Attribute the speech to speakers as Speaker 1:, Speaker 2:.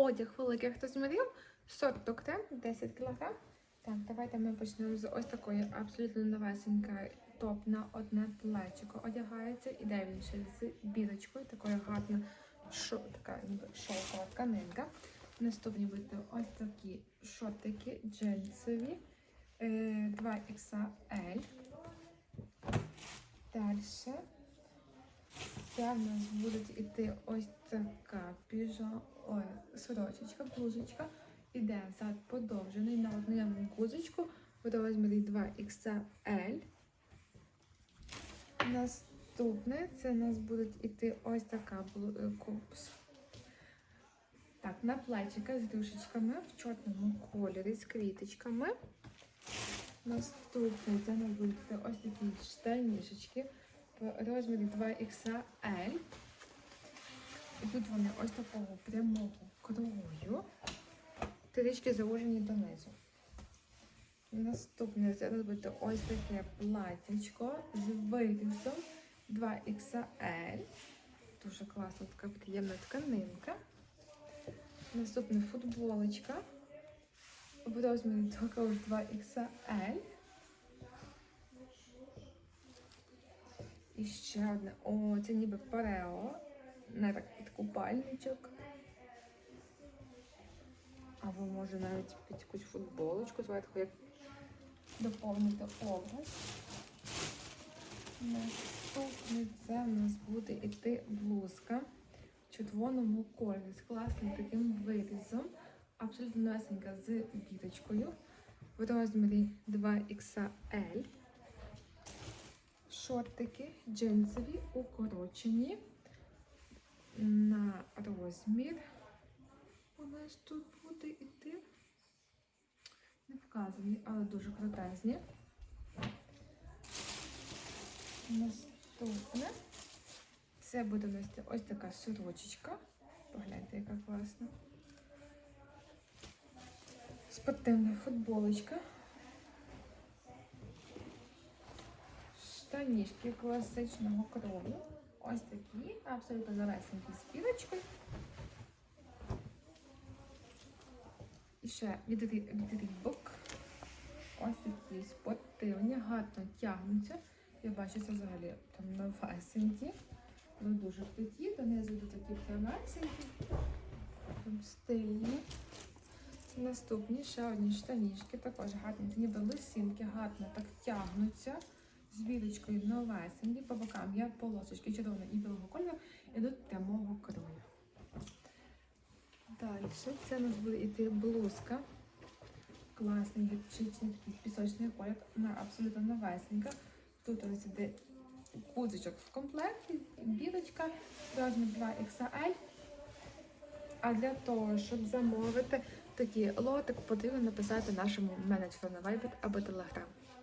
Speaker 1: одяг великих розмірів, сорт Доктем, 10 кг. Так, давайте ми почнемо з ось такої абсолютно новесенької топ на одне плечико одягається. Іде він ще з бірочкою, такою гарна шо, така ніби шовкова тканинка. Наступні будуть ось такі шортики джинсові е, 2XL. Далі. Це в нас буде йти ось така піжа, ой, сорочечка, блузочка. Іде зад подовжений на одному гузочку в розмірі 2XL. Наступне це у нас буде йти ось така е. Так, на плечика з рюшечками в чорному кольорі з квіточками. Наступне це у нас будуть ось такі штанішечки в розмірі 2XL. І тут вони ось такого прямого крою. Трішки заложені донизу. Наступне буде ось таке платячко з вирізом 2XL. Дуже класна така приємна тканинка. Наступна футболочка. В розмірі також 2XL. І ще одне. О, це ніби парео. Не так під купальничок. Або може навіть під якусь футболочку зверху, як доповнити образ. Наступне це в нас буде йти блузка в червоному кольорі з класним таким вирізом. Абсолютно новесенька з біточкою в розмірі 2XL. Шортики джинсові, укорочені на розмір. У нас тут буде йти. Не вказані, але дуже крутезні. Наступне. Це буде у нас ось така сорочечка. Погляньте, яка класна. Спортивна футболочка. Штанішки класичного крою. Ось такі, абсолютно новесенькі з пілочкою. І ще від, Рі- Ось такі спортивні, гарно тягнуться. Я бачу, це взагалі там новесенькі. Ну, дуже круті, донизу йдуть такі прямесенькі, там стильні. Наступні ще одні штанішки, також гарні, ніби лисинки, гарно так тягнуться. З білочкою новесенькі, по бокам є полосочки червоного і білого кольору, ідуть прямого крою. Далі це у нас буде йти блузка. Класний гірчичний пісочний колір. Вона абсолютно новесенька. Тут ось іде кузочок в комплекті, білочка, розмір 2XL. А для того, щоб замовити такий лотик, потрібно написати нашому менеджеру на Viber або Telegram.